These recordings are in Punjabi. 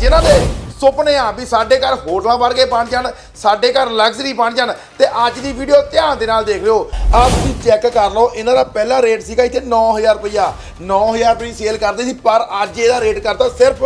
ਜਿਨ੍ਹਾਂ ਦੇ ਸੁਪਨੇ ਆ ਵੀ ਸਾਡੇ ਘਰ ਹੋਟਲਾਂ ਵਰਗੇ ਬਣ ਜਾਣ, ਸਾਡੇ ਘਰ ਲਗਜ਼ਰੀ ਬਣ ਜਾਣ, ਤੇ ਅੱਜ ਦੀ ਵੀਡੀਓ ਧਿਆਨ ਦੇ ਨਾਲ ਦੇਖ ਲਿਓ। ਆਪ ਤੁਸੀਂ ਚੈੱਕ ਕਰ ਲਓ, ਇਹਨਾਂ ਦਾ ਪਹਿਲਾ ਰੇਟ ਸੀਗਾ ਇੱਥੇ 9000 ਰੁਪਇਆ 9000 ਰੁਪਏ ਦੀ ਸੇਲ ਕਰਦੇ ਸੀ, ਪਰ ਅੱਜ ਇਹਦਾ ਰੇਟ ਕਰਤਾ ਸਿਰਫ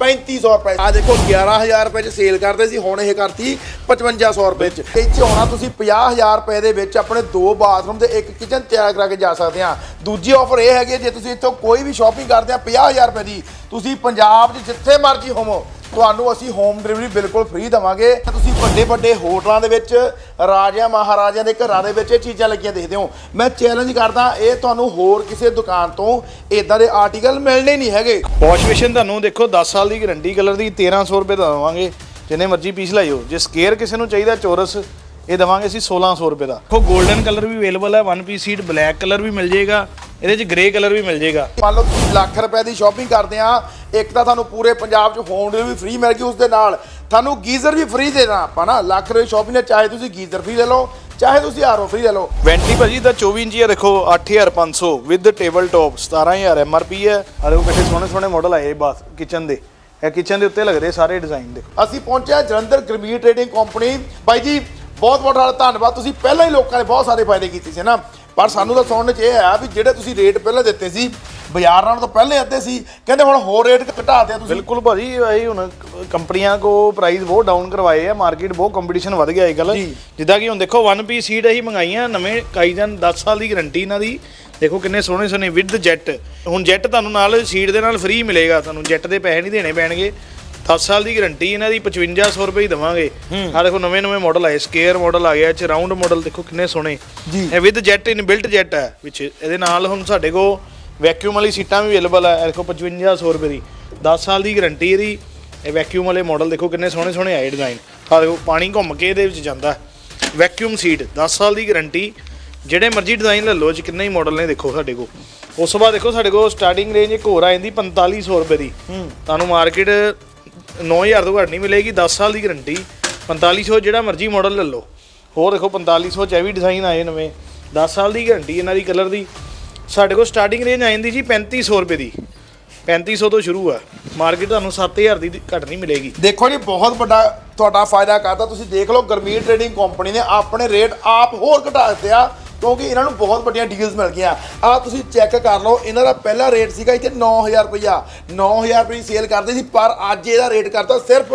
3500 ਰੁਪਏ। ਆ ਦੇਖੋ 11000 ਰੁਪਏ ਚ ਸੇਲ ਕਰਦੇ ਸੀ, ਹੁਣ ਇਹ ਕਰਤੀ 5500 ਰੁਪਏ ਚ। ਇੱਥੇ ਆਉਣਾ, ਤੁਸੀਂ 50000 ਰੁਪਏ ਦੇ ਵਿੱਚ ਆਪਣੇ ਦੋ ਬਾਥਰੂਮ ਤੇ ਇੱਕ ਕਿਚਨ ਤਿਆਰ ਕਰਾ ਕੇ ਜਾ ਸਕਦੇ ਆ ਦੂਜੀ ਆਫਰ ਇਹ ਹੈਗੀ ਜੇ ਤੁਸੀਂ ਇੱਥੋਂ ਕੋਈ ਵੀ ਸ਼ਾਪਿੰਗ ਕਰਦੇ ਆ 50000 ਰੁਪਏ ਦੀ, ਤੁਸੀਂ ਪੰਜਾਬ 'ਚ ਜਿੱਥੇ ਮਰਜ਼ੀ ਹੋਵੋ ਤੁਹਾਨੂੰ ਅਸੀਂ ਹੋਮ ਡਿਲੀਵਰੀ ਬਿਲਕੁਲ ਫ੍ਰੀ ਦਵਾਂਗੇ। ਤੁਸੀਂ ਵੱਡੇ ਵੱਡੇ ਹੋਟਲਾਂ ਦੇ ਵਿੱਚ, ਰਾਜਿਆਂ, ਮਹਾਰਾਜਿਆਂ ਦੇ ਘਰਾਂ ਦੇ ਵਿੱਚ ਇਹ ਚੀਜ਼ਾਂ ਲੱਗੀਆਂ ਦੇਖਦੇ ਹੋ। ਮੈਂ ਚੈਲੰਜ ਕਰਦਾ, ਇਹ ਤੁਹਾਨੂੰ ਹੋਰ ਕਿਸੇ ਦੁਕਾਨ ਤੋਂ ਇਦਾਂ ਦੇ ਆਰਟੀਕਲ ਮਿਲਣੇ ਨਹੀਂ ਹੈਗੇ। ਵਾਸ਼ ਬੇਸਿਨ ਤੁਹਾਨੂੰ ਦੇਖੋ 10 ਸਾਲ ਦੀ ਗਾਰੰਟੀ ਕਲਰ ਦੀ 1300 ਰੁਪਏ ਦਾ ਦੇਵਾਂਗੇ। ਜਿੰਨੇ ਮਰਜ਼ੀ ਪੀਸ ਲਾਇਓ। ਜੇ ਸਕੇਅਰ ਕਿਸੇ ਨੂੰ ਚਾਹੀਦਾ ਚੌਰਸ, ਇਹ ਦੇਵਾਂਗੇ ਅਸੀਂ 1600 ਰੁਪਏ ਦਾ। ਦੇਖੋ 골ਡਨ ਕਲਰ ਵੀ ਅਵੇਲੇਬਲ ਹੈ one piece seat black colour ਵੀ ਮਿਲ ਜਾਏਗਾ। ਇਹਦੇ 'ਚ ਗ੍ਰੇ ਕਲਰ ਵੀ ਮਿਲ ਜਾਏਗਾ। ਮੰਨ ਲਓ ਤੁਸੀਂ ਲੱਖ ਰੁਪਏ ਦੀ ਸ਼ਾਪਿੰਗ ਕਰਦੇ ਆ ਇੱਕ ਤਾਂ ਤੁਹਾਨੂੰ ਪੂਰੇ ਪੰਜਾਬ 'ਚ ਹੋਮ ਡਿਲੀਵਰੀ ਫ੍ਰੀ ਮਿਲ ਗਈ ਉਸ ਦੇ ਨਾਲ। ਤੁਹਾਨੂੰ ਗੀਜ਼ਰ ਵੀ ਫ੍ਰੀ ਦੇਣਾ ਆਪਾਂ ਨਾ ਲੱਖ ਰੁਪਏ ਸ਼ਾਪਿੰਗ ਨੇ ਚਾਹੇ ਤੁਸੀਂ ਗੀਜ਼ਰ ਫ੍ਰੀ ਲੈ ਲਓ ਚਾਹੇ ਤੁਸੀਂ ਆਰਓ ਫ੍ਰੀ ਲੈ ਲਓ। ਵੈਂਟੀ ਭਾਜੀ ਦਾ 24 ਇੰਚੀ ਹੈ ਦੇਖੋ 8500 ਵਿਦ ਟੇਬਲ ਟੌਪ 17000 ਐਮਆਰਪੀ ਹੈ। ਆ ਦੇਖੋ ਕਿੰਨੇ ਸੋਹਣੇ ਸੋਹਣੇ ਮਾਡਲ ਆਏ ਬਸ ਕਿਚਨ ਦੇ। ਇਹ ਕਿਚਨ ਦੇ ਉੱਤੇ ਲੱਗਦੇ ਸਾਰੇ ਡਿਜ਼ਾਈਨ ਦੇਖੋ ਅਸੀਂ ਪਹੁੰਚਿਆ ਜਲੰਧਰ ਗਰਮੀਰ ਟ੍ਰੇਡਿੰਗ ਕੰਪਨੀ ਬਾਈ ਜੀ ਬਹੁਤ ਬਹੁਤ ਧੰਨਵਾਦ। ਤੁਸੀਂ ਪਹਿਲਾਂ ਹੀ ਲੋਕਾਂ ਨੇ ਬਹੁਤ ਸਾਰੇ ਫਾਇਦੇ ਕੀਤੇ ਸੀ ਨਾ? ਪਰ ਸਾਨੂੰ ਤਾਂ ਸੁਣਨ ਚ ਇਹ ਆ ਵੀ ਜਿਹੜੇ ਤੁਸੀਂ ਰੇਟ ਪਹਿਲਾਂ ਦਿੱਤੇ ਸੀ ਬਾਜ਼ਾਰ ਨਾਲੋਂ ਤਾਂ ਪਹਿਲੇ ਅੱਧੇ ਸੀ ਕਹਿੰਦੇ ਹੁਣ ਹੋਰ ਰੇਟ ਘਟਾ ਦਿਆ ਤੁਸੀਂ। ਬਿਲਕੁਲ ਭਾਜੀ ਇਹ ਹੁਣ ਕੰਪਨੀਆਂ ਕੋ ਪ੍ਰਾਈਸ ਬਹੁਤ ਡਾਊਨ ਕਰਵਾਏ ਆ ਮਾਰਕੀਟ ਬਹੁਤ ਕੰਪੀਟੀਸ਼ਨ ਵਧ ਗਿਆ ਇਹ ਗੱਲ ਜੀ। ਜਿੱਦਾਂ ਕਿ ਹੁਣ ਦੇਖੋ 1 ਪੀਸ ਸੀਟ ਅਸੀਂ ਮੰਗਾਈਆਂ ਨਵੇਂ ਕਾਈਜਨ 10 ਸਾਲ ਦੀ ਗਾਰੰਟੀ ਇਹਨਾਂ ਦੀ। ਦੇਖੋ ਕਿੰਨੇ ਸੋਹਣੇ ਸੋਹਣੇ ਵਿਦ ਜੈਟ ਹੁਣ ਜੈਟ ਤੁਹਾਨੂੰ ਨਾਲ ਸੀਟ ਦੇ ਨਾਲ ਫ੍ਰੀ ਮਿਲੇਗਾ ਤੁਹਾਨੂੰ ਜੈਟ ਦੇ ਪੈਸੇ ਨਹੀਂ ਦੇਣੇ ਪੈਣਗੇ। 10 ਸਾਲ ਦੀ ਗਾਰੰਟੀ ਇਹਨਾਂ ਦੀ 5500 ਰੁਪਏ ਹੀ ਦਵਾਂਗੇ। ਆ ਦੇਖੋ ਨਵੇਂ ਨਵੇਂ ਮਾਡਲ ਆਏ ਸਕੇਅਰ ਮਾਡਲ ਆ ਗਿਆ ਚ ਰਾਉਂਡ ਮਾਡਲ ਦੇਖੋ ਕਿੰਨੇ ਸੋਹਣੇ। ਜੀ। ਇਹ with jet in built jet ਹੈ ਵਿੱਚ ਇਹਦੇ ਨਾਲ ਹੁਣ ਸਾਡੇ ਕੋ ਵੈਕਿਊਮ ਵਾਲੀ ਸੀਟਾਂ ਵੀ ਅਵੇਲੇਬਲ ਹੈ ਇਹ ਦੇਖੋ 5500 ਰੁਪਏ ਦੀ। 10 ਸਾਲ ਦੀ ਗਾਰੰਟੀ ਇਹਦੀ ਇਹ ਵੈਕਿਊਮ ਵਾਲੇ ਮਾਡਲ ਦੇਖੋ ਕਿੰਨੇ ਸੋਹਣੇ ਸੋਹਣੇ ਆਏ ਡਿਜ਼ਾਈਨ ਆ ਦੇਖੋ ਪਾਣੀ ਘੁੰਮ ਕੇ ਇਹਦੇ ਵਿੱਚ ਜਾਂਦਾ। ਵੈਕਿਊਮ ਸੀਟ 10 ਸਾਲ ਦੀ ਗਾਰੰਟੀ ਜਿਹੜੇ ਮਰਜ਼ੀ ਡਿਜ਼ਾਈਨ ਲੈ ਲਓ ਚ ਕਿੰਨੇ ਹੀ ਮਾਡਲ ਨੇ ਦੇਖੋ ਸਾਡੇ ਕੋ ਉਸ ਤੋਂ ਬਾਅਦ ਦੇਖੋ ਸਾਡੇ ਕੋਲ ਸਟਾਰਟਿੰਗ ਰੇਂਜ ਇੱਕ ਹੋਰ ਆ ਜਾਂਦੀ 4500 ਰੁਪਏ ਦੀ। ਤੁਹਾਨੂੰ ਮਾਰਕੀਟ 9000 ਤੋਂ ਘੱਟ ਨਹੀਂ ਮਿਲੇਗੀ 10 ਸਾਲ ਦੀ ਗਾਰੰਟੀ 4500 ਜਿਹੜਾ ਮਰਜ਼ੀ ਮਾਡਲ ਲੈ ਲਓ। ਹੋਰ ਦੇਖੋ 4500 ਚ ਇਹ ਵੀ ਡਿਜ਼ਾਈਨ ਆਏ ਨਵੇਂ। 10 ਸਾਲ ਦੀ ਗਾਰੰਟੀ ਇਹਨਾਂ ਦੀ ਕਲਰ ਦੀ। ਸਾਡੇ ਕੋਲ ਸਟਾਰਟਿੰਗ ਰੇਂਜ ਆ ਜਾਂਦੀ ਜੀ 3500 ਰੁਪਏ ਦੀ। 3500 ਤੋਂ ਸ਼ੁਰੂ ਆ। ਮਾਰਕੀਟ ਤੁਹਾਨੂੰ 7000 ਦੀ ਘੱਟ ਨਹੀਂ ਮਿਲੇਗੀ। ਦੇਖੋ ਜੀ, ਬਹੁਤ ਵੱਡਾ ਤੁਹਾਡਾ ਫਾਇਦਾ ਕਰਦਾ ਤੁਸੀਂ ਦੇਖ ਲਓ ਗਰਮੀਰ ਟ੍ਰੇਡਿੰਗ ਕੰਪਨੀ ਨੇ ਆਪਣੇ ਰੇਟ ਆਪ ਹੋਰ ਘਟਾ ਦਿੱਤੇ ਆ। ਕਿਉਂਕਿ ਇਹਨਾਂ ਨੂੰ ਬਹੁਤ ਵੱਡੀਆਂ ਡੀਲਸ ਮਿਲ ਗਈਆਂ। ਆ ਤੁਸੀਂ ਚੈੱਕ ਕਰ ਲਓ, ਇਹਨਾਂ ਦਾ ਪਹਿਲਾ ਰੇਟ ਸੀਗਾ ਇੱਥੇ 9000 ਰੁਪਇਆ 9000 ਰੁਪਏ ਦੀ ਸੇਲ ਕਰਦੇ ਸੀ, ਪਰ ਅੱਜ ਇਹਦਾ ਰੇਟ ਕਰਤਾ ਸਿਰਫ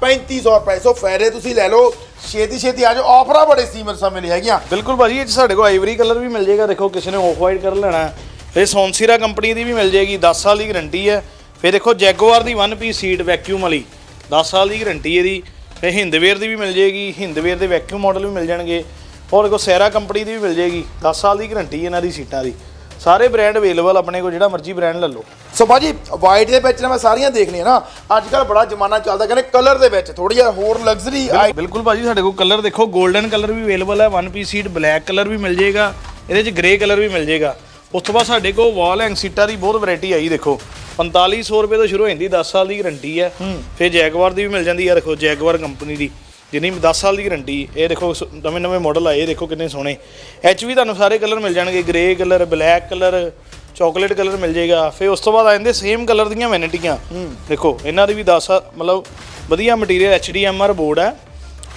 3500 ਰੁਪਏ। ਸੋ ਫਾਇਦੇ ਤੁਸੀਂ ਲੈ ਲਓ, ਛੇਤੀ ਛੇਤੀ ਆ ਜਾਓ। ਆਫਰਾਂ ਬੜੇ ਸੀਮਤ ਸਮੇਂ ਲਈ ਹੈਗੀਆਂ। ਬਿਲਕੁਲ ਭਾਜੀ, ਇਹ 'ਚ ਸਾਡੇ ਕੋਲ ਆਈਵਰੀ ਕਲਰ ਵੀ ਮਿਲ ਜਾਏਗਾ। ਦੇਖੋ, ਕਿਸੇ ਨੇ ਆਫ ਵਾਈਟ ਕਰ ਲੈਣਾ ਹੈ। ਇਹ ਸੌਨਸੀਰਾ ਕੰਪਨੀ ਦੀ ਵੀ ਮਿਲ ਜਾਏਗੀ। 10 ਸਾਲ ਦੀ ਗਾਰੰਟੀ ਹੈ। ਫਿਰ ਦੇਖੋ ਜੈਗੁਆਰ ਦੀ 1 ਪੀਸ ਸੀਟ ਵੈਕਿਊਮ ਵਾਲੀ 10 ਸਾਲ ਦੀ ਗਾਰੰਟੀ ਇਹਦੀ। ਫਿਰ ਹਿੰਦਵੇਅਰ ਦੀ ਵੀ ਮਿਲ ਜਾਏਗੀ। ਹਿੰਦਵੇਅਰ ਦੇ ਵੈਕਿਊਮ ਮਾਡਲ ਵੀ ਮਿਲ ਜਾਣਗੇ। ਹੋਰ ਦੇਖੋ ਸੈਰਾ ਕੰਪਨੀ ਦੀ ਵੀ ਮਿਲ ਜਾਏਗੀ 10 ਸਾਲ ਦੀ ਗਾਰੰਟੀ ਇਹਨਾਂ ਦੀ ਸੀਟਾਂ ਦੀ। ਸਾਰੇ ਬ੍ਰਾਂਡ ਅਵੇਲੇਬਲ ਆਪਣੇ ਕੋਲ ਜਿਹੜਾ ਮਰਜ਼ੀ ਬ੍ਰਾਂਡ ਲੈ ਲਓ। ਸੋ ਬਾਜੀ ਵਾਈਟ ਦੇ ਵਿੱਚ ਨਾ ਮੈਂ ਸਾਰੀਆਂ ਦੇਖ ਲਈਆਂ ਨਾ ਅੱਜ ਕੱਲ ਬੜਾ ਜ਼ਮਾਨਾ ਚੱਲਦਾ ਕਹਿੰਦੇ ਕਲਰ ਦੇ ਵਿੱਚ ਥੋੜੀ ਜਿਹਾ ਹੋਰ ਲਗਜ਼ਰੀ ਬਿਲਕੁਲ ਭਾਜੀ ਸਾਡੇ ਕੋਲ ਕਲਰ ਦੇਖੋ 골ਡਨ ਕਲਰ ਵੀ ਅਵੇਲੇਬਲ ਹੈ one piece seat black colour ਵੀ ਮਿਲ ਜਾਏਗਾ ਇਹਦੇ 'ਚ ਗ੍ਰੇ ਕਲਰ ਵੀ ਮਿਲ ਜਾਏਗਾ। ਉਸ ਤੋਂ ਬਾਅਦ ਸਾਡੇ ਕੋਲ ਵਾਲ ਹੈਂਗ ਸੀਟਾਂ ਦੀ ਬਹੁਤ ਵੈਰਾਈਟੀ ਆਈ ਦੇਖੋ। 4500 ਰੁਪਏ ਤੋਂ ਸ਼ੁਰੂ ਹੋ ਜਾਂਦੀ 10 ਸਾਲ ਦੀ ਗਾਰੰਟੀ ਹੈ। ਫਿਰ ਜੈਗਵਾਰ ਦੀ ਵੀ ਮਿਲ ਜਾਂਦੀ ਹੈ ਦੇਖੋ ਜੈਗਵਾਰ ਕੰਪਨੀ ਦੀ। ਜਿੰਨੀ 10 ਸਾਲ ਦੀ ਗਾਰੰਟੀ ਇਹ ਦੇਖੋ ਨਵੇਂ ਨਵੇਂ ਮਾਡਲ ਆਏ ਇਹ ਦੇਖੋ ਕਿੰਨੇ ਸੋਹਣੇ। ਐਚ ਵੀ ਤੁਹਾਨੂੰ ਸਾਰੇ ਕਲਰ ਮਿਲ ਜਾਣਗੇ grey colour black colour chocolate colour ਮਿਲ ਜਾਏਗਾ। ਫਿਰ ਉਸ ਤੋਂ ਬਾਅਦ ਆ ਜਾਂਦੇ ਸੇਮ ਕਲਰ ਦੀਆਂ ਵੈਨਿਟੀਆਂ ਦੇਖੋ ਇਹਨਾਂ ਦੀ ਵੀ 10 ਮਤਲਬ ਵਧੀਆ ਮਟੀਰੀਅਲ HDMR ਬੋਰਡ ਹੈ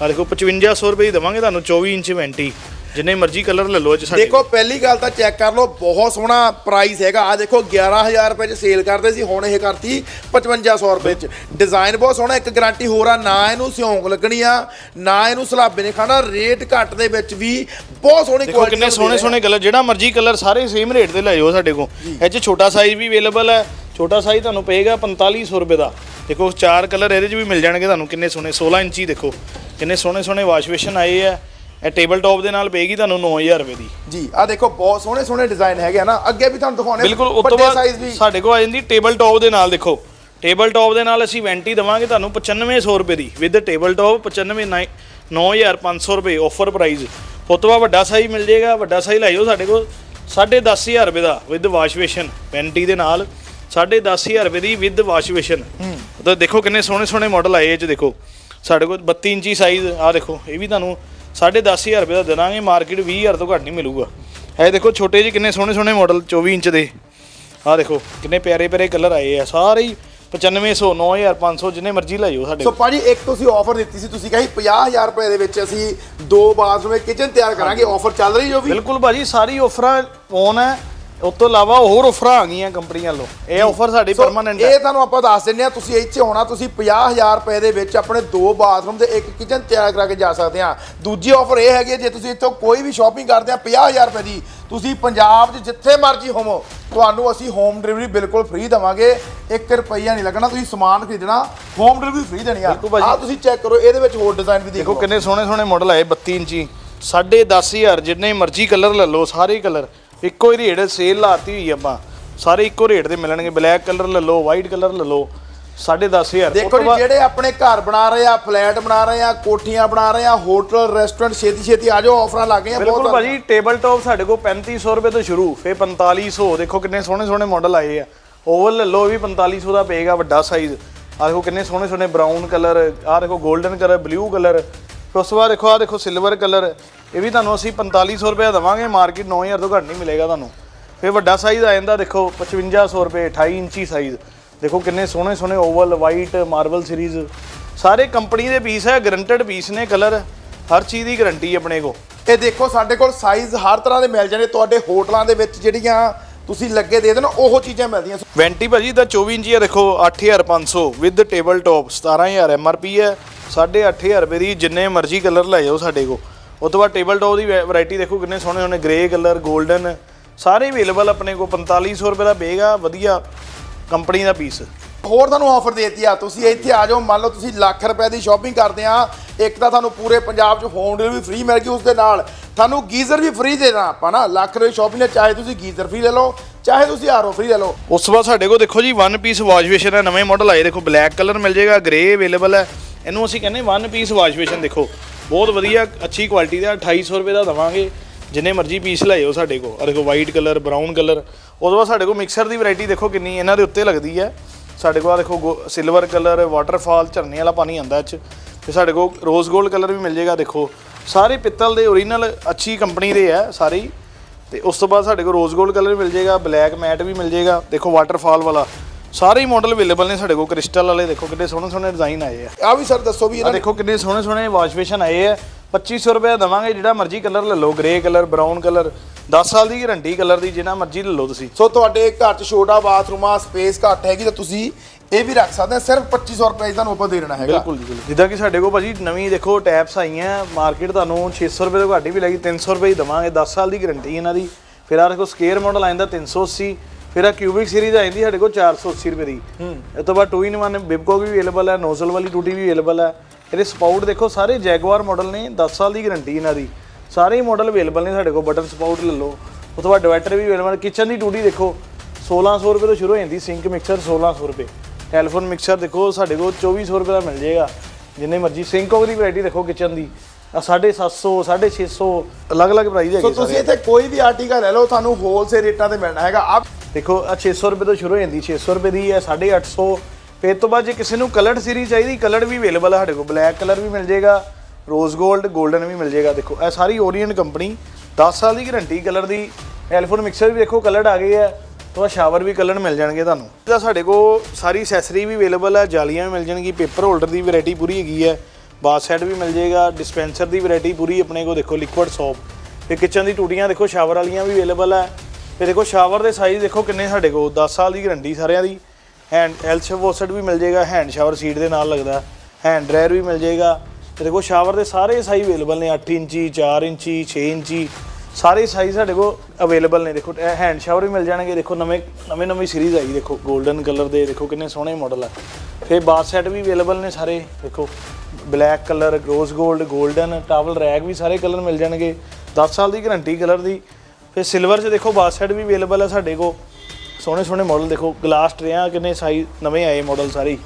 ਆ। ਦੇਖੋ 5500 ਰੁਪਏ ਦੀ ਦੇਵਾਂਗੇ ਤੁਹਾਨੂੰ 24 ਇੰਚ ਵੈਂਟੀ ਜਿੰਨੇ ਮਰਜ਼ੀ ਕਲਰ ਲੈ ਲਓ 'ਚ ਸਾਡੇ ਦੇਖੋ ਪਹਿਲੀ ਗੱਲ ਤਾਂ ਚੈੱਕ ਕਰ ਲਓ ਬਹੁਤ ਸੋਹਣਾ ਪ੍ਰਾਈਸ ਹੈਗਾ। ਆ ਦੇਖੋ 11000 ਰੁਪਏ ਚ ਸੇਲ ਕਰਦੇ ਸੀ ਹੁਣ ਇਹ ਕਰਤੀ 5500 ਰੁਪਏ ਚ। ਡਿਜ਼ਾਈਨ ਬਹੁਤ ਸੋਹਣਾ ਇੱਕ ਗਾਰੰਟੀ ਹੋਰ ਆ ਨਾ ਇਹਨੂੰ ਸਿਉਂਕ ਲੱਗਣੀ ਆ ਨਾ ਇਹਨੂੰ ਸਲਾਬੇ ਨੇ ਖਾਣਾ ਰੇਟ ਘੱਟ ਦੇ ਵਿੱਚ ਵੀ ਬਹੁਤ ਸੋਹਣੀ ਦੇਖੋ ਕਿੰਨੇ ਸੋਹਣੇ ਸੋਹਣੇ ਕਲਰ ਜਿਹੜਾ ਮਰਜ਼ੀ ਕਲਰ ਸਾਰੇ ਸੇਮ ਰੇਟ ਤੇ ਲੈ ਜਾਓ ਸਾਡੇ ਕੋਲ। ਇਹ 'ਚ ਛੋਟਾ ਸਾਈਜ਼ ਵੀ ਅਵੇਲੇਬਲ ਹੈ ਛੋਟਾ ਸਾਈਜ਼ ਤੁਹਾਨੂੰ ਪਏਗਾ 4500 ਰੁਪਏ ਦਾ। ਦੇਖੋ ਚਾਰ ਕਲਰ ਇਹਦੇ 'ਚ ਵੀ ਮਿਲ ਜਾਣਗੇ ਤੁਹਾਨੂੰ ਕਿੰਨੇ ਸੋਹਣੇ 16 ਇੰਚੀ ਦੇਖੋ ਕਿੰਨੇ ਸੋਹਣੇ ਸੋਹਣੇ ਵਾਸ਼ ਬੇਸ਼ਨ ਆਏ ਆ। ਇਹ ਟੇਬਲ ਟੌਪ ਦੇ ਨਾਲ ਪਏਗੀ ਤੁਹਾਨੂੰ 9000 ਰੁਪਏ ਦੀ। ਜੀ ਆ ਦੇਖੋ ਬਹੁਤ ਸੋਹਣੇ ਸੋਹਣੇ ਡਿਜ਼ਾਈਨ ਹੈਗੇ ਆ ਨਾ। ਅੱਗੇ ਵੀ ਤੁਹਾਨੂੰ ਦਿਖਾਉਣੇ ਬਿਲਕੁਲ ਉਸ ਤੋਂ ਬਾਅਦ ਸਾਡੇ ਕੋਲ ਆ ਜਾਂਦੀ ਟੇਬਲ ਟੌਪ ਦੇ ਨਾਲ ਦੇਖੋ। ਟੇਬਲ ਟੌਪ ਦੇ ਨਾਲ ਅਸੀਂ ਵੈਂਟੀ ਦਵਾਂਗੇ ਤੁਹਾਨੂੰ 9500 ਰੁਪਏ ਦੀ। ਵਿਦ ਟੇਬਲ ਟੌਪ 95 9500 ਰੁਪਏ ਆਫਰ ਪ੍ਰਾਈਸ ਉਸ ਤੋਂ ਬਾਅਦ ਵੱਡਾ ਸਾਈਜ਼ ਮਿਲ ਜਾਏਗਾ ਵੱਡਾ ਸਾਈਜ਼ ਲੈ ਜਾਓ ਸਾਡੇ ਕੋਲ। 10500 ਰੁਪਏ ਦਾ ਵਿਦ ਵਾਸ਼ ਬੇਸ਼ਨ ਵੈਂਟੀ ਦੇ ਨਾਲ। 10500 ਰੁਪਏ ਦੀ ਵਿਦ ਵਾਸ਼ ਬੇਸ਼ਨ ਤਾਂ ਦੇਖੋ ਕਿੰਨੇ ਸੋਹਣੇ ਸੋਹਣੇ ਮਾਡਲ ਆਏ ਇਹ ਚ ਦੇਖੋ। ਸਾਡੇ ਕੋਲ 32 ਇੰਚੀ ਸਾਈਜ਼ ਆ ਦੇਖੋ ਇਹ ਵੀ ਤੁਹਾਨੂੰ 10500 ਰੁਪਏ ਦਾ ਦੇ ਦਾਂਗੇ ਮਾਰਕੀਟ 20000 ਤੋਂ ਘੱਟ ਨਹੀਂ ਮਿਲੂਗਾ। ਇਹ ਦੇਖੋ ਛੋਟੇ ਜਿਹੇ ਕਿੰਨੇ ਸੋਹਣੇ ਸੋਹਣੇ ਮਾਡਲ 24 ਇੰਚ ਦੇ। ਆ ਦੇਖੋ ਕਿੰਨੇ ਪਿਆਰੇ ਪਿਆਰੇ ਕਲਰ ਆਏ ਆ। ਸਾਰੇ ਹੀ 9500 9500 ਜਿੰਨੇ ਮਰਜ਼ੀ ਲੈ ਜਾਓ ਸਾਡੇ ਸੋ ਭਾਜੀ ਇੱਕ ਤੁਸੀਂ ਆਫਰ ਦਿੱਤੀ ਸੀ ਤੁਸੀਂ ਕਹੀ 50000 ਰੁਪਏ ਦੇ ਵਿੱਚ ਅਸੀਂ ਦੋ ਬਾਥਰੂਮ ਕਿਚਨ ਤਿਆਰ ਕਰਾਂਗੇ ਆਫਰ ਚੱਲ ਰਹੀ ਜੋ ਵੀ। ਬਿਲਕੁਲ ਭਾਜੀ ਸਾਰੀ ਆਫਰਾਂ ਫੋਨ ਹੈ। ਉਸ ਤੋਂ ਇਲਾਵਾ ਹੋਰ ਆਫਰਾਂ ਆ ਗਈਆਂ ਕੰਪਨੀਆਂ ਵੱਲੋਂ। ਇਹ ਆਫਰ ਸਾਡੀ ਸੋ ਪਰਮਾਨੈਂਟ ਹੈ। ਇਹ ਤੁਹਾਨੂੰ ਆਪਾਂ ਦੱਸ ਦਿੰਨੇ ਆ ਤੁਸੀਂ ਇੱਥੇ ਆਉਣਾ ਤੁਸੀਂ 50000 ਰੁਪਏ ਦੇ ਵਿੱਚ ਆਪਣੇ ਦੋ ਬਾਥਰੂਮ ਤੇ ਇੱਕ ਕਿਚਨ ਤਿਆਰ ਕਰਾ ਕੇ ਜਾ ਸਕਦੇ ਆ ਦੂਜੀ ਆਫਰ ਇਹ ਹੈਗੀ ਹੈ, ਜੇ ਤੁਸੀਂ ਇੱਥੋਂ ਕੋਈ ਵੀ ਸ਼ਾਪਿੰਗ ਕਰਦੇ ਆ 50000 ਰੁਪਏ ਦੀ ਤੁਸੀਂ ਪੰਜਾਬ 'ਚ ਜਿੱਥੇ ਮਰਜ਼ੀ ਹੋਵੋ ਤੁਹਾਨੂੰ ਅਸੀਂ ਹੋਮ ਡਿਲੀਵਰੀ ਬਿਲਕੁਲ ਫ੍ਰੀ ਦੇਵਾਂਗੇ। 1 ਰੁਪਈਆ ਨਹੀਂ ਲੱਗਣਾ ਤੁਸੀਂ ਸਮਾਨ ਖਰੀਦਣਾ ਹੋਮ ਡਿਲੀਵਰੀ ਫ੍ਰੀ ਦੇਣੀ ਆ। ਬਿਲਕੁਲ ਭਾਜੀ। ਆ ਤੁਸੀਂ ਚੈੱਕ ਕਰੋ ਇਹਦੇ ਵਿੱਚ ਹੋਰ ਡਿਜ਼ਾਈਨ ਵੀ ਦੇਖੋ ਦੇਖੋ। ਕਿੰਨੇ ਸੋਹਣੇ ਸੋਹਣੇ ਮਾਡਲ ਆਏ 32 ਇੰਚੀ 10500 ਜਿੰਨੇ ਮਰਜ਼ੀ ਕਲਰ ਲੈ ਲਓ ਸਾਰੇ ਕਲਰ ਇੱਕੋ ਹੀ ਰੇਟ ਸੇਲ ਲਾਤੀ ਹੋਈ ਆਪਾਂ। ਸਾਰੇ ਇੱਕੋ ਰੇਟ ਦੇ ਮਿਲਣਗੇ। ਬਲੈਕ ਕਲਰ ਲੈ ਲਓ ਵਾਈਟ ਕਲਰ ਲੈ ਲਓ 10500 ਦੇਖੋ ਜੀ ਜਿਹੜੇ ਆਪਣੇ ਘਰ ਬਣਾ ਰਹੇ ਆ ਫਲੈਟ ਬਣਾ ਰਹੇ ਆ ਕੋਠੀਆਂ ਬਣਾ ਰਹੇ ਆ ਹੋਟਲ ਰੈਸਟੋਰੈਂਟ ਛੇਤੀ ਛੇਤੀ ਆ ਜਾਓ ਆਫਰਾਂ ਲੱਗ ਗਈਆਂ ਬਿਲਕੁਲ ਭਾਜੀ ਟੇਬਲ ਟਾਪ ਸਾਡੇ ਕੋਲ 3500 ਰੁਪਏ ਤੋਂ ਸ਼ੁਰੂ ਫਿਰ 4500 ਦੇਖੋ ਕਿੰਨੇ ਸੋਹਣੇ ਸੋਹਣੇ ਮਾਡਲ ਆਏ ਆ। ਓਵਲ ਲੈ ਲਓ ਇਹ ਵੀ 4500 ਦਾ ਪਏਗਾ ਵੱਡਾ ਸਾਈਜ਼ ਆ ਦੇਖੋ ਕਿੰਨੇ ਸੋਹਣੇ ਸੋਹਣੇ ਬਰਾਊਨ ਕਲਰ ਆ ਦੇਖੋ 골ਡਨ ਕਲਰ ਬਲੂ ਕਲਰ ਫਿਰ ਉਸ ਤੋਂ ਬਾਅਦ ਦੇਖੋ ਆ ਦੇਖੋ ਸਿਲਵਰ ਕਲਰ ਇਹ ਵੀ ਤੁਹਾਨੂੰ ਅਸੀਂ 4500 ਰੁਪਏ ਦਵਾਂਗੇ ਮਾਰਕੀਟ 9000 ਤੋਂ ਘੱਟ ਨਹੀਂ ਮਿਲੇਗਾ ਤੁਹਾਨੂੰ। ਫਿਰ ਵੱਡਾ ਸਾਈਜ਼ ਆ ਜਾਂਦਾ ਦੇਖੋ 5500 ਰੁਪਏ 28 ਇੰਚੀ ਸਾਈਜ਼ ਦੇਖੋ ਕਿੰਨੇ ਸੋਹਣੇ ਸੋਹਣੇ ਓਵਲ ਵਾਈਟ ਮਾਰਬਲ ਸੀਰੀਜ਼ ਸਾਰੇ ਕੰਪਨੀ ਦੇ ਪੀਸ ਹੈ ਗਰੰਟਡ ਪੀਸ ਨੇ ਕਲਰ ਹਰ ਚੀਜ਼ ਦੀ ਗਾਰੰਟੀ ਆਪਣੇ ਕੋ ਇਹ ਦੇਖੋ ਸਾਡੇ ਕੋਲ ਸਾਈਜ਼ ਹਰ ਤਰ੍ਹਾਂ ਦੇ ਮਿਲ ਜਾਣੇ ਤੁਹਾਡੇ ਹੋਟਲਾਂ ਦੇ ਵਿੱਚ ਜਿਹੜੀਆਂ ਤੁਸੀਂ ਲੱਗੇ ਦੇ ਦੇਣ ਉਹ ਚੀਜ਼ਾਂ ਮਿਲਦੀਆਂ। ਵੈਂਟੀ ਭਾਜੀ ਦਾ 24 ਇੰਚੀ ਹੈ ਦੇਖੋ 8500 ਵਿਦ ਟੇਬਲ ਟਾਪ 17000 ਐਮਆਰਪੀ ਹੈ 8500 ਰੁਪਏ ਦੀ ਜਿੰਨੇ ਮਰਜ਼ੀ ਕਲਰ ਲੈ ਜਾਓ ਸਾਡੇ ਕੋ ਉਸ ਤੋਂ ਬਾਅਦ ਟੇਬਲ ਟਾਪ ਦੀ ਵੈਰਾਈਟੀ ਦੇਖੋ ਕਿੰਨੇ ਸੋਹਣੇ ਸੋਹਣੇ ਗ੍ਰੇ ਕਲਰ 골ਡਨ ਸਾਰੇ ਅਵੇਲੇਬਲ ਆਪਣੇ ਕੋ 4500 ਰੁਪਏ ਦਾ ਬੇਗਾ ਵਧੀਆ ਕੰਪਨੀ ਦਾ ਪੀਸ ਹੋਰ ਤੁਹਾਨੂੰ ਆਫਰ ਦੇਤੀ ਆ ਤੁਸੀਂ ਇੱਥੇ ਆ ਜਾਓ ਮੰਨ ਲਓ ਤੁਸੀਂ ਲੱਖ ਰੁਪਏ ਦੀ ਸ਼ਾਪਿੰਗ ਕਰਦੇ ਆ ਇੱਕ ਤਾਂ ਤੁਹਾਨੂੰ ਪੂਰੇ ਪੰਜਾਬ 'ਚ ਹੋਮ ਡਿਲੀਵਰੀ ਫ੍ਰੀ ਮਿਲ ਗਈ ਉਸ ਦੇ ਨਾਲ ਤੁਹਾਨੂੰ ਗੀਜ਼ਰ ਵੀ ਫ੍ਰੀ ਦੇਣਾ ਆਪਾਂ ਨਾ ਲੱਖ ਰੁਪਏ ਸ਼ਾਪਿੰਗ ਨੇ ਚਾਹੇ ਤੁਸੀਂ ਗੀਜ਼ਰ ਫ੍ਰੀ ਲੈ ਲਓ ਚਾਹੇ ਤੁਸੀਂ ਆਰਓ ਫ੍ਰੀ ਲੈ ਲਓ। ਉਸ ਤੋਂ ਬਾਅਦ ਸਾਡੇ ਕੋਲ ਦੇਖੋ ਜੀ ਵਨ ਪੀਸ ਵਾਸ਼ ਬੇਸ਼ਨ ਹੈ ਨਵੇਂ ਮਾਡਲ ਆਏ ਦੇਖੋ ਬਲੈਕ ਕਲਰ ਮਿਲ ਜਾਏਗਾ ਗ੍ਰੇ ਅਵੇਲੇਬਲ ਹੈ ਇਹਨੂੰ ਅਸੀਂ ਕਹਿੰਦੇ ਵਨ ਪੀਸ ਵਾਸ਼ ਬੇਸ਼ਨ ਦੇਖੋ। ਬਹੁਤ ਵਧੀਆ, ਅੱਛੀ ਕੁਆਲਿਟੀ ਦਾ 2800 ਰੁਪਏ ਦਾ ਦਵਾਂਗੇ। ਜਿੰਨੇ ਮਰਜ਼ੀ ਪੀਸ ਲੈ ਸਾਡੇ ਕੋਲ। ਆ ਦੇਖੋ ਵਾਈਟ ਕਲਰ ਬਰਾਊਨ ਕਲਰ ਉਸ ਤੋਂ ਬਾਅਦ ਸਾਡੇ ਕੋਲ ਮਿਕਸਰ ਦੀ ਵੈਰਾਈਟੀ ਦੇਖੋ ਕਿੰਨੀ, ਇਹਨਾਂ ਦੇ ਉੱਤੇ ਲੱਗਦੀ ਹੈ। ਸਾਡੇ ਕੋਲ ਆ ਦੇਖੋ ਸਿਲਵਰ ਕਲਰ ਵਾਟਰਫਾਲ ਝਰਨੇ ਵਾਲਾ ਪਾਣੀ ਆਂਦਾ ਇਹ 'ਚ। ਤੇ ਸਾਡੇ ਕੋਲ ਰੋਜ਼ 골ਡ ਕਲਰ ਵੀ ਮਿਲ ਜਾਏਗਾ, ਦੇਖੋ। ਸਾਰੇ ਪਿੱਤਲ ਦੇ ਓਰੀਜਨਲ ਅੱਛੀ ਕੰਪਨੀ ਦੇ ਆ ਸਾਰੇ ਹੀ। ਤੇ ਉਸ ਤੋਂ ਬਾਅਦ ਸਾਡੇ ਕੋਲ ਰੋਜ਼ 골ਡ ਕਲਰ ਮਿਲ ਜਾਏਗਾ ਬਲੈਕ ਮੈਟ ਵੀ ਮਿਲ ਜਾਏਗਾ। ਦੇਖੋ ਵਾਟਰਫਾਲ ਵਾਲਾ। ਸਾਰੇ ਹੀ ਮਾਡਲ ਅਵੇਲੇਬਲ ਨੇ ਸਾਡੇ ਕੋਲ ਕ੍ਰਿਸਟਲ ਵਾਲੇ ਦੇਖੋ ਕਿੰਨੇ ਸੋਹਣੇ ਸੋਹਣੇ ਡਿਜ਼ਾਈਨ ਆਏ ਆ। ਆ ਵੀ ਸਰ ਦੱਸੋ ਵੀ ਆ ਇਹਨਾਂ ਦੇਖੋ ਕਿੰਨੇ ਸੋਹਣੇ ਸੋਹਣੇ ਵਾਸ਼ ਬੇਸ਼ਨ ਆਏ ਆ। 2500 ਰੁਪਏ ਦਾ ਦਵਾਂਗੇ ਜਿਹੜਾ ਮਰਜ਼ੀ ਕਲਰ ਲੈ ਲਓ ਗ੍ਰੇ ਕਲਰ ਬਰਾਊਨ ਕਲਰ 10 ਸਾਲ ਦੀ ਗਾਰੰਟੀ ਕਲਰ ਦੀ ਜਿਹੜਾ ਮਰਜ਼ੀ ਲੈ ਲਓ ਤੁਸੀਂ। ਸੋ ਤੁਹਾਡੇ ਘਰ 'ਚ ਛੋਟਾ ਬਾਥਰੂਮ ਆ ਸਪੇਸ ਘੱਟ ਹੈਗੀ ਤਾਂ ਤੁਸੀਂ ਇਹ ਵੀ ਰੱਖ ਸਕਦੇ ਆ ਸਿਰਫ 2500 ਰੁਪਏ ਤੁਹਾਨੂੰ ਆਪਾਂ ਦੇ ਦੇਣਾ ਹੈਗਾ। ਬਿਲਕੁਲ ਜੀ ਜਿੱਦਾਂ ਕਿ ਸਾਡੇ ਕੋਲ ਭਾਜੀ ਨਵੀਂ ਦੇਖੋ ਟੈਪਸ ਆਈਆਂ ਮਾਰਕੀਟ ਤੁਹਾਨੂੰ 600 ਰੁਪਏ ਤੋਂ ਘੱਟ ਹੀ ਵੀ ਲੱਗੀ 300 ਰੁਪਏ ਹੀ ਦਵਾਂਗੇ 10 ਸਾਲ ਦੀ ਗਾਰੰਟੀ ਇਹਨਾਂ ਦੀ। ਫਿਰ ਆ ਦੇਖੋ ਸਕੇਅਰ ਮਾਡਲ ਆ ਜਾਂਦਾ 380 ਫਿਰ ਆ ਕਿਊਬਿਕ ਸੀਰੀਜ਼ ਆ ਜਾਂਦੀ ਸਾਡੇ ਕੋਲ 480 ਰੁਪਏ ਦੀ। ਇਹ ਤੋਂ ਬਾਅਦ 2 ਇਨ 1 ਬਿਬਕੋ ਵੀ ਅਵੇਲੇਬਲ ਹੈ ਨੋਜ਼ਲ ਵਾਲੀ ਟੂਟੀ ਵੀ ਅਵੇਲੇਬਲ ਹੈ ਇਹਦੇ ਸਪਾਊਟ ਦੇਖੋ ਸਾਰੇ ਜੈਗਵਾਰ ਮਾਡਲ ਨੇ 10 ਸਾਲ ਦੀ ਗਾਰੰਟੀ ਇਹਨਾਂ ਦੀ। ਸਾਰੇ ਮਾਡਲ ਅਵੇਲੇਬਲ ਨੇ ਸਾਡੇ ਕੋਲ ਬਟਨ ਸਪਾਊਟ ਲੈ ਲਓ। ਉਸ ਤੋਂ ਬਾਅਦ ਡਿਵਾਈਡਰ ਵੀ ਅਵੇਲੇਬਲ ਕਿਚਨ ਦੀ ਟੂਟੀ ਦੇਖੋ 1600 ਰੁਪਏ ਤੋਂ ਸ਼ੁਰੂ ਹੋ ਜਾਂਦੀ ਸਿੰਕ ਮਿਕਸਰ 1600 ਰੁਪਏ। ਟੈਲੀਫੋਨ ਮਿਕਸਰ ਦੇਖੋ ਸਾਡੇ ਕੋਲ 2400 ਰੁਪਏ ਦਾ ਮਿਲ ਜਾਏਗਾ। ਜਿੰਨੇ ਮਰਜ਼ੀ ਸਿੰਕ ਦੀ ਵੈਰਾਈਟੀ ਦੇਖੋ ਕਿਚਨ ਦੀ। ਆ 750 650 ਅਲੱਗ-ਅਲੱਗ ਪ੍ਰਾਈਸ ਸੋ ਹੈਗੇ ਤੁਸੀਂ ਸਾਰੇ। ਇੱਥੇ ਕੋਈ ਵੀ ਆਰਟੀਕਲ ਲੈ ਲਓ ਤੁਹਾਨੂੰ ਹੋਲਸੇਲ ਰੇਟਾਂ ਤੇ ਮਿਲਣਾ ਹੈਗਾ। ਆ ਦੇਖੋ ਆ 600 ਰੁਪਏ ਤੋਂ ਸ਼ੁਰੂ ਹੋ ਜਾਂਦੀ 600 ਰੁਪਏ ਦੀ ਹੈ 850 ਫਿਰ ਤੋਂ ਬਾਅਦ ਜੇ ਕਿਸੇ ਨੂੰ ਕਲਰਡ ਸੀਰੀਜ਼ ਚਾਹੀਦੀ ਕਲਰਡ ਵੀ ਅਵੇਲੇਬਲ ਹੈ ਸਾਡੇ ਕੋਲ। ਬਲੈਕ ਕਲਰ ਵੀ ਮਿਲ ਜਾਏਗਾ ਰੋਜ਼ 골ਡ 골ਡਨ ਵੀ ਮਿਲ ਜਾਏਗਾ। ਦੇਖੋ, ਇਹ ਸਾਰੀ ਓਰੀਅਨ ਕੰਪਨੀ 10 ਸਾਲ ਦੀ ਗਾਰੰਟੀ ਕਲਰ ਦੀ। ਐਲਫੋਨ ਮਿਕਸਰ ਵੀ ਦੇਖੋ ਕਲਰਡ ਆ ਗਏ ਹੈ ਤੋਂ ਸ਼ਾਵਰ ਵੀ ਕਲਰ ਮਿਲ ਜਾਣਗੇ ਤੁਹਾਨੂੰ। ਇਹਦਾ ਸਾਡੇ ਕੋਲ ਸਾਰੀ ਐਕਸੈਸਰੀ ਵੀ ਅਵੇਲੇਬਲ ਹੈ ਜਾਲੀਆਂ ਵੀ ਮਿਲ ਜਾਣਗੀ ਪੇਪਰ ਹੋਲਡਰ ਦੀ ਵੈਰਾਈਟੀ ਪੂਰੀ ਹੈਗੀ ਹੈ ਬਾਥ ਸੈਟ ਵੀ ਮਿਲ ਜਾਏਗਾ ਡਿਸਪੈਂਸਰ ਦੀ ਵੈਰਾਈਟੀ ਪੂਰੀ ਆਪਣੇ ਕੋਲ ਦੇਖੋ ਲਿਕੁਇਡ ਸੋਪ ਤੇ ਕਿਚਨ ਦੀ ਟੂਟੀਆਂ ਦੇਖੋ ਸ਼ਾਵਰ ਵਾਲੀਆਂ ਵੀ ਅਵੇਲੇਬਲ ਹੈ ਤੇ ਦੇਖੋ ਸ਼ਾਵਰ ਦੇ ਸਾਈਜ਼ ਦੇਖੋ ਕਿੰਨੇ ਸਾਡੇ ਕੋਲ 10 ਸਾਲ ਦੀ ਗਰੰਟੀ ਸਾਰਿਆਂ ਦੀ। ਹੈਂਡ ਐਲਸ਼ ਵਾਸ਼ਡ ਵੀ ਮਿਲ ਜਾਏਗਾ ਹੈਂਡ ਸ਼ਾਵਰ ਸੀਟ ਦੇ ਨਾਲ ਲੱਗਦਾ। ਹੈਂਡ ਡਰਾਇਰ ਵੀ ਮਿਲ ਜਾਏਗਾ। ਤੇ ਦੇਖੋ ਸ਼ਾਵਰ ਦੇ ਸਾਰੇ ਸਾਈਜ਼ ਅਵੇਲੇਬਲ ਨੇ 8 ਇੰਚੀ 4 ਇੰਚੀ 6 ਇੰਚੀ। ਸਾਰੇ ਸਾਈਜ਼ ਸਾਡੇ ਕੋਲ ਅਵੇਲੇਬਲ ਨੇ। ਦੇਖੋ, ਇਹ ਹੈਂਡ ਸ਼ਾਵਰ ਵੀ ਮਿਲ ਜਾਣਗੇ। ਦੇਖੋ, ਨਵੇਂ ਨਵੇਂ, ਨਵੀਂ ਸੀਰੀਜ਼ ਆਈ। ਦੇਖੋ 골ਡਨ ਕਲਰ ਦੇ, ਦੇਖੋ ਕਿੰਨੇ ਸੋਹਣੇ ਮਾਡਲ ਆ। ਫਿਰ ਬਾਥ ਸੈਟ ਵੀ ਅਵੇਲੇਬਲ ਨੇ ਸਾਰੇ। ਦੇਖੋ ਬਲੈਕ ਕਲਰ ਰੋਜ਼ 골ਡ 골ਡਨ ਟਾਵਲ ਰੈਗ ਵੀ ਸਾਰੇ ਕਲਰ ਮਿਲ ਜਾਣਗੇ। 10 ਸਾਲ ਦੀ ਗਰੰਟੀ ਕਲਰ ਦੀ। ਫਿਰ ਸਿਲਵਰ 'ਚ ਦੇਖੋ ਬਾਥ ਸੈਟ ਵੀ ਅਵੇਲੇਬਲ ਹੈ ਸਾਡੇ ਕੋਲ। ਸੋਹਣੇ ਸੋਹਣੇ ਮਾਡਲ ਦੇਖੋ ਗਲਾਸ ਟਰੇਆਂ ਕਿੰਨੇ ਸਾਈਜ਼ ਨਵੇਂ ਆਏ ਮਾਡਲ ਸਾਰੇ। ਹੀ।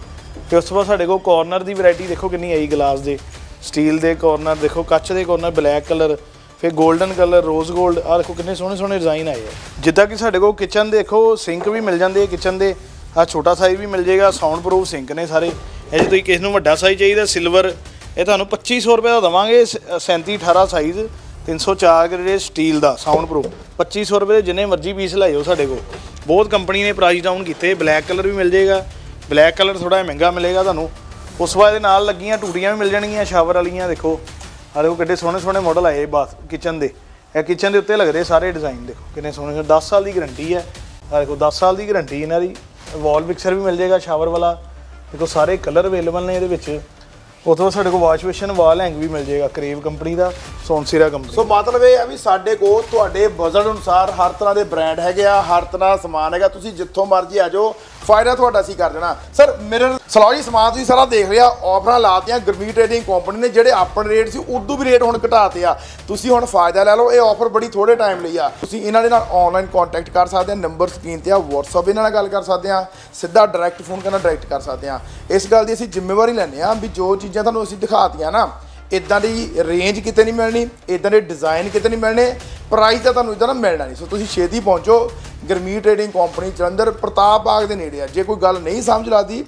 ਫਿਰ ਉਸ ਤੋਂ ਬਾਅਦ ਸਾਡੇ ਕੋਲ ਕਾਰਨਰ ਦੀ ਵੈਰਾਈਟੀ ਦੇਖੋ ਕਿੰਨੀ ਆਈ ਗਲਾਸ ਦੇ। ਸਟੀਲ ਦੇ ਕਾਰਨਰ ਦੇਖੋ, ਕੱਚ ਦੇ ਕਾਰਨਰ ਬਲੈਕ ਕਲਰ ਫਿਰ 골ਡਨ ਕਲਰ ਰੋਜ਼ 골ਡ ਆਹ ਦੇਖੋ ਕਿੰਨੇ ਸੋਹਣੇ ਸੋਹਣੇ ਡਿਜ਼ਾਈਨ ਆਏ ਆ। ਜਿੱਦਾਂ ਕਿ ਸਾਡੇ ਕੋਲ ਕਿਚਨ ਦੇਖੋ ਸਿੰਕ ਵੀ ਮਿਲ ਜਾਂਦੇ ਆ ਕਿਚਨ ਦੇ। ਆ ਛੋਟਾ ਸਾਈਜ਼ ਵੀ ਮਿਲ ਜਾਏਗਾ ਸਾਊਂਡ ਪ੍ਰੂਫ ਸਿੰਕ ਨੇ ਸਾਰੇ। ਇਹ ਜੇ ਤੁਸੀਂ ਕਿਸੇ ਨੂੰ ਵੱਡਾ ਸਾਈਜ਼ ਚਾਹੀਦਾ ਸਿਲਵਰ ਇਹ ਤੁਹਾਨੂੰ 2500 ਰੁਪਏ ਦਾ ਦਵਾਂਗੇ 37 18 ਸਾਈਜ਼ 304 ਗ੍ਰੇਡ ਸਟੀਲ ਦਾ ਸਾਊਂਡ ਪ੍ਰੂਫ 2500 ਰੁਪਏ ਦੇ ਜਿੰਨੇ ਮਰਜ਼ੀ ਪੀਸ ਲਾਇਓ ਸਾਡੇ ਕੋਲ। ਬਹੁਤ ਕੰਪਨੀ ਨੇ ਪ੍ਰਾਈਸ ਡਾਊਨ ਕੀਤੇ ਬਲੈਕ ਕਲਰ ਵੀ ਮਿਲ ਜਾਏਗਾ। ਬਲੈਕ ਕਲਰ ਥੋੜਾ ਜਿਹਾ ਮਹਿੰਗਾ ਮਿਲੇਗਾ ਤੁਹਾਨੂੰ। ਉਸ ਵਾਰ ਦੇ ਨਾਲ ਲੱਗੀਆਂ ਟੂਟੀਆਂ ਵੀ ਮਿਲ ਜਾਣਗੀਆਂ ਸ਼ਾਵਰ ਵਾਲੀਆਂ, ਦੇਖੋ। ਆ ਦੇਖੋ ਕਿੱਡੇ ਸੋਹਣੇ ਸੋਹਣੇ ਮਾਡਲ ਆਏ ਬਾਥ ਕਿਚਨ ਦੇ। ਇਹ ਕਿਚਨ ਦੇ ਉੱਤੇ ਲੱਗਦੇ ਸਾਰੇ ਡਿਜ਼ਾਈਨ ਦੇਖੋ, ਕਿੰਨੇ ਸੋਹਣੇ ਸੋਹਣੇ। 10 ਸਾਲ ਦੀ ਗਾਰੰਟੀ ਹੈ। ਆ ਦੇਖੋ 10 ਸਾਲ ਦੀ ਗਾਰੰਟੀ ਇਹਨਾਂ ਦੀ। ਵਾਲ ਮਿਕਸਰ ਵੀ ਮਿਲ ਜਾਏਗਾ ਸ਼ਾਵਰ ਵਾਲਾ। ਦੇਖੋ, ਸਾਰੇ ਕਲਰ ਅਵੇਲੇਬਲ ਨੇ ਇਹਦੇ ਵਿੱਚ। ਉਥੋਂ ਸਾਡੇ ਕੋਲ ਵਾਸ਼ ਬੇਸ਼ਨ ਵਾਲ ਹੈਂਗ ਵੀ ਮਿਲ ਜਾਏਗਾ ਕਰੇਵ ਕੰਪਨੀ ਦਾ ਸੋਨਸੀਰਾ ਕੰਪਨੀ ਸੋ ਮਤਲਬ ਇਹ ਆ ਵੀ ਸਾਡੇ ਕੋਲ ਤੁਹਾਡੇ ਬਜਟ ਅਨੁਸਾਰ ਹਰ ਤਰ੍ਹਾਂ ਦੇ ਬ੍ਰਾਂਡ ਹੈਗੇ ਆ ਹਰ ਤਰ੍ਹਾਂ ਦਾ ਸਮਾਨ ਹੈਗਾ ਤੁਸੀਂ ਜਿੱਥੋਂ ਮਰਜ਼ੀ ਆ ਜਾਓ ਫਾਇਦਾ ਤੁਹਾਡਾ ਅਸੀਂ ਕਰ ਦੇਣਾ। ਸਰ, ਮੇਰੇ ਸਲੌਜੀ ਸਮਾਨ ਤੁਸੀਂ ਸਾਰਾ ਦੇਖ ਲਿਆ, ਆਫਰਾਂ ਲਾਤੀਆਂ, ਗਰਮੀ ਟ੍ਰੇਡਿੰਗ ਕੰਪਨੀ ਨੇ ਜਿਹੜੇ ਆਪਣੇ ਰੇਟ ਸੀ, ਉਦੋਂ ਵੀ ਰੇਟ ਹੁਣ ਘਟਾਤੇ ਆ। ਤੁਸੀਂ ਹੁਣ ਫਾਇਦਾ ਲੈ ਲਓ, ਇਹ ਆਫਰ ਬੜੀ ਥੋੜੇ ਟਾਈਮ ਲਈ ਆ। ਤੁਸੀਂ ਇਹਨਾਂ ਦੇ ਨਾਲ ਆਨਲਾਈਨ ਕੰਟੈਕਟ ਕਰ ਸਕਦੇ ਆ ਨੰਬਰ ਸਕਰੀਨ ਤੇ ਆ, WhatsApp ਇਹਨਾਂ ਨਾਲ ਗੱਲ ਕਰ ਸਕਦੇ ਆ, ਸਿੱਧਾ ਡਾਇਰੈਕਟ ਫੋਨ ਕਰਨਾ ਡਾਇਰੈਕਟ ਕਰ ਸਕਦੇ ਆ। ਇਸ ਗੱਲ ਦੀ ਅਸੀਂ ਜ਼ਿੰਮੇਵਾਰੀ ਲੈਂਦੇ ਆ ਵੀ ਜੋ ਚੀਜ਼ਾਂ ਤੁਹਾਨੂੰ ਅਸੀਂ ਦਿਖਾਤੀਆਂ ਨਾ ਇਦਾਂ ਦੀ ਰੇਂਜ ਕਿਤੇ ਨਹੀਂ ਮਿਲਣੀ ਇਦਾਂ ਦੇ ਡਿਜ਼ਾਈਨ ਕਿਤੇ ਨਹੀਂ ਮਿਲਣੇ ਪ੍ਰਾਈਸ ਤਾਂ ਤੁਹਾਨੂੰ ਇਦਾਂ ਦਾ ਮਿਲਣਾ ਨਹੀਂ। ਸੋ ਤੁਸੀਂ ਛੇਤੀ ਪਹੁੰਚੋ, ਗਰਮੀ ਟ੍ਰੇਡਿੰਗ ਕੰਪਨੀ ਜਲੰਧਰ, ਪ੍ਰਤਾਪ ਬਾਗ ਦੇ ਨੇੜੇ ਆ। ਜੇ ਕੋਈ ਗੱਲ ਨਹੀਂ ਸਮਝ ਲੱਗਦੀ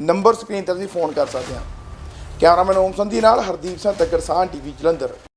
ਨੰਬਰ ਸਕਰੀਨ ਤੇ ਤੁਸੀਂ ਫੋਨ ਕਰ ਸਕਦੇ ਆ। ਕੈਮਰਾਮੈਨ ਓਮ ਸੰਧੀ ਨਾਲ ਹਰਦੀਪ ਸਿੰਘ ਤੱਕਰ ਸਾਹ ਟੀਵੀ ਜਲੰਧਰ।